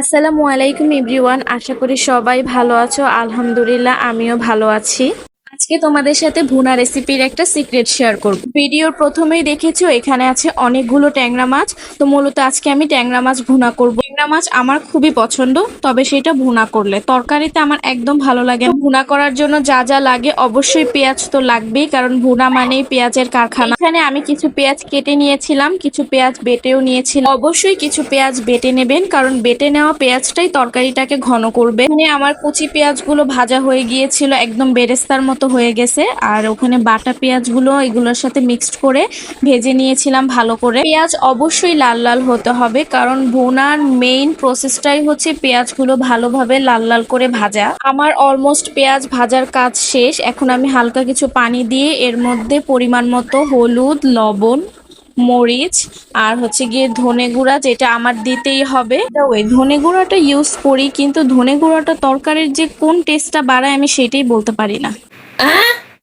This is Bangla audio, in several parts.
আসসালামু আলাইকুম এভরিওয়ান, আশা করি সবাই ভালো আছো। আলহামদুলিল্লাহ, আমিও ভালো আছি। আজকে তোমাদের সাথে ভুনা রেসিপির একটা সিক্রেট শেয়ার করব। ভিডিওর প্রথমেই দেখেছ, এখানে আছে অনেকগুলো ট্যাংরা মাছ। তো মূলত আজকে আমি ট্যাংরা মাছ ভুনা করব। ট্যাংরা মাছ আমার খুবই পছন্দ, তবে সেটা ভুনা করলে। তরকারিতে আমার একদম ভালো লাগে। ভুনা করার জন্য যা যা লাগে, অবশ্যই পেঁয়াজ তো লাগবেই, কারণ ভুনা মানেই পেঁয়াজের কারখানা। এখানে আমি কিছু পেঁয়াজ কেটে নিয়েছিলাম, কিছু পেঁয়াজ বেটেও নিয়েছিলাম। অবশ্যই কিছু পেঁয়াজ বেটে নেবেন, কারণ বেটে নেওয়া পেঁয়াজটাই তরকারিটাকে ঘন করবে। এখানে আমার কুচি পেঁয়াজগুলো ভাজা হয়ে গিয়েছিল, একদম বেরেস্তার মতো হয়ে গেছে। আর ওখানে বাটা পেঁয়াজগুলো এগুলোর সাথে মিক্সড করে ভেজে নিয়েছিলাম ভালো করে। পেঁয়াজ অবশ্যই লাল লাল হতে হবে, কারণ ভুনার মেইন প্রসেসটাই হচ্ছে পেঁয়াজগুলো ভালোভাবে লাল লাল করে ভাজা। আমার অলমোস্ট পেঁয়াজ ভাজার কাজ শেষ। এখন আমি হালকা কিছু পানি দিয়ে এর মধ্যে পরিমাণ মতো হলুদ, লবণ, মরিচ আর হচ্ছে গিয়ে ধনে গুঁড়া যেটা আমার দিতেই হবে। ওই ধনে গুঁড়াটা ইউজ করি, কিন্তু ধনে গুঁড়াটা তরকারির যে কোন টেস্টটা বাড়ায় আমি সেটাই বলতে পারি না।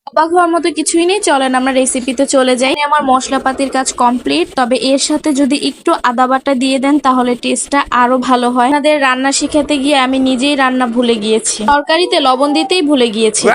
অবাক হওয়ার মতো কিছুই নেই। চলেন আমরা রেসিপিতে চলে যাই। আমার মশলাপাতির কাজ কমপ্লিট তবে এর সাথে যদি একটু আদা বাটা দিয়ে দেন, তাহলে টেস্টটা আরও ভালো হয়। আমাদের রান্না শিখাতে গিয়ে আমি নিজেই রান্না ভুলে গিয়েছি। তরকারিতে লবণ দিতেই ভুলে গিয়েছি।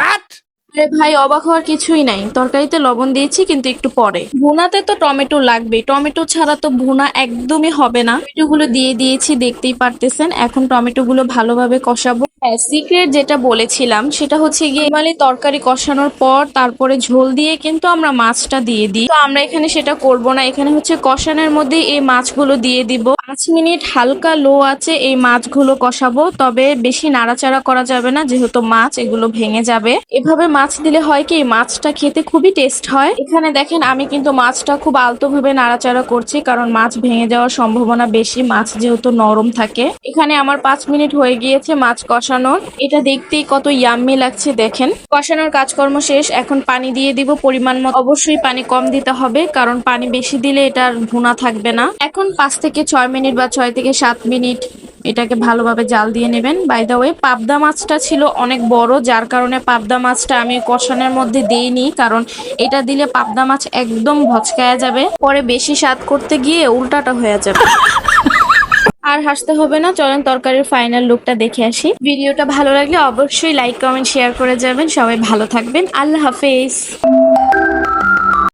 আরে ভাই, অবাক হওয়ার কিছুই নাই। তরকারিতে লবণ দিয়েছি, কিন্তু একটু পরে। ভুনাতে তো টমেটো লাগবে টমেটো ছাড়া তো ভুনা একদমই হবে না। টমেটোগুলো দিয়ে দিয়েছি, দেখতেই পারতেছেন। এখন টমেটোগুলো ভালোভাবে কষাবো। হ্যাঁ সিক্রেট যেটা বলেছিলাম, সেটা হচ্ছে গিয়ে মানে তরকারি কষানোর পর তারপরে ঝোল দিয়ে কিন্তু আমরা মাছটা দিয়ে দিই। তো আমরা এখানে সেটা করব না। এখানে হচ্ছে কষানোর মধ্যে এই মাছগুলো দিয়ে দিব। পাঁচ মিনিট হালকা লো আছে এই মাছগুলো কষাবো। তবে বেশি নাড়াচাড়া করা যাবে না, যেহেতু মাছ এগুলো ভেঙে যাবে। এভাবে মাছ দিলে হয় কি মাছটা খেতে খুবই টেস্ট হয়। এখানে দেখেন, আমি কিন্তু মাছটা খুব আলতো ভাবে নাড়াচাড়া করছি, কারণ মাছ ভেঙে যাওয়ার সম্ভাবনা বেশি, মাছ যেহেতু নরম থাকে। এখানে আমার পাঁচ মিনিট হয়ে গিয়েছে মাছ কষানোর এটা দেখতেই কত ইয়াম্মি লাগছে, দেখেন। কষানোর কাজকর্ম শেষ, এখন পানি দিয়ে দিব পরিমাণ মতো। অবশ্যই পানি কম দিতে হবে, কারণ পানি বেশি দিলে এটার ভুনা থাকবে না। এখন পাঁচ থেকে ছয় মিনিট বা ছয় থেকে সাত মিনিট এটাকে ভালোভাবে জাল দিয়ে নেবেন। বাই দা ওয়ে পাবদা মাছটা ছিল অনেক বড়, যার কারণে পাবদা মাছটা আমি কষানোর মধ্যে দিইনি, কারণ এটা দিলে পাবদা মাছ একদম ভচকায়া যাবে। পরে বেশি স্বাদ করতে গিয়ে উল্টাটা হয়ে যাবে। আর হাসতে হবে না, চলেন তরকারির ফাইনাল লুকটা দেখে আসি। ভিডিওটা ভালো লাগলে অবশ্যই লাইক কমেন্ট শেয়ার করে যাবেন। সবাই ভালো থাকবেন। আল্লাহ হাফেজ।